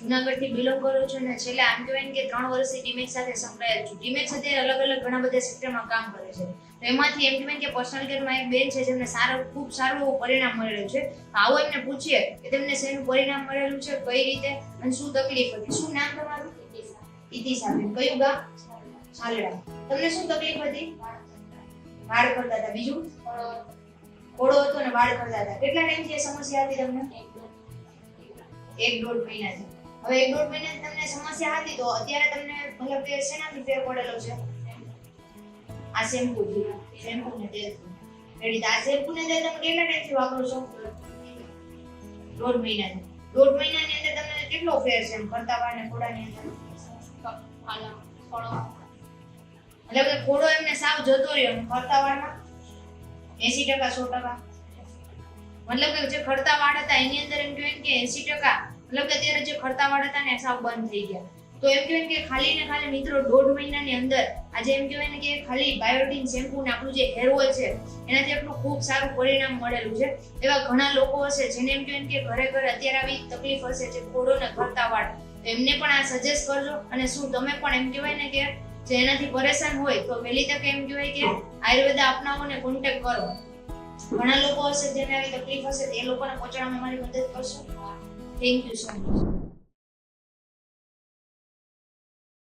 જુનાગઢથી belong કરું છું અને છેલ્લા આમ કહેવાય કે ત્રણ વર્ષથી ટીમેક્સ સાથે સંકળાયેલ છું. ટીમેક્સ સાથે અલગ અલગ ઘણા બધા સેક્ટરમાં કામ કરે છે. તો એમાંથી એમ કહેવાય કે પર્સનલ કેરમાં એક બેન છે જેમને સારું ખૂબ સારું એવું પરિણામ મળેલું છે. આવો એમને પૂછીએ કે તેમને શેનું પરિણામ મળેલું છે કઈ રીતે અને શું તકલીફ હતી. શું નામ તમારું? ઇતિસાબેન કયું ગામ? છાલડા તમને શું તકલીફ હતી? વાળ કરતા હતા. બીજું? ઘોડો હતો અને વાળ કરતા હતા. કેટલા ટાઈમથી એ સમસ્યા હતી તમને? એક દોઢ મહિનાથી હવે એક દોઢ મહિનાથી તમને સમસ્યા હતી તો અત્યારે તમને મતલબ ફેર શેનાથી ફેર પડેલો છે? આ શેમ્પુ શેમ્પુ ને તેલ રેડી આ શેમ્પુ ને તેલ તમે કેટલા ટાઈમથી વાપરો છો? દોઢ મહિનાથી દોઢ મહિનાની અંદર તમને કેટલો ફેર છે કરતા વાળ ને ઘોડાની અંદર? મતલબ કે ઘોડો એમને સાવ જતો રહ્યો ખરતા વાળમાં? એસી ટકા, સો ટકા? મતલબ કે જે ખડતા વાળ હતા, એની અંદર એમ કહેવાય કે એસી ટકા, મતલબ કે અત્યારે જે ખડતા વાળ હતા ને સાવ બંધ થઈ ગયા. તો એમ કહેવાય કે ખાલી ને ખાલી મિત્રો, દોઢ મહિનાની અંદર આજે એમ કહેવાય ને કે ખાલી બાયોટીન શેમ્પુ ને આપણું જે હેર ઓઇલ છે, એનાથી આપણું ખૂબ સારું પરિણામ મળેલું છે. એવા ઘણા લોકો હશે જેને એમ કહેવાય કે ઘરે ઘરે અત્યારે આવી તકલીફ હશે જે ખોડો ને ખરતા વાળ. એમને પણ આ સજેસ્ટ કરજો અને શું તમે પણ એમ કહેવાય ને કે જે એનાથી પરેશાન હોય તો વહેલી તકે એમ કહેવાય કે આયુર્વેદા અપનાવો ને કોન્ટેક્ટ કરો. ઘણા લોકો હશે, જેને આવી તકલીફ હશે એ લોકોને પહોંચાડવામાં મારી મદદ કરશો? Thank you so much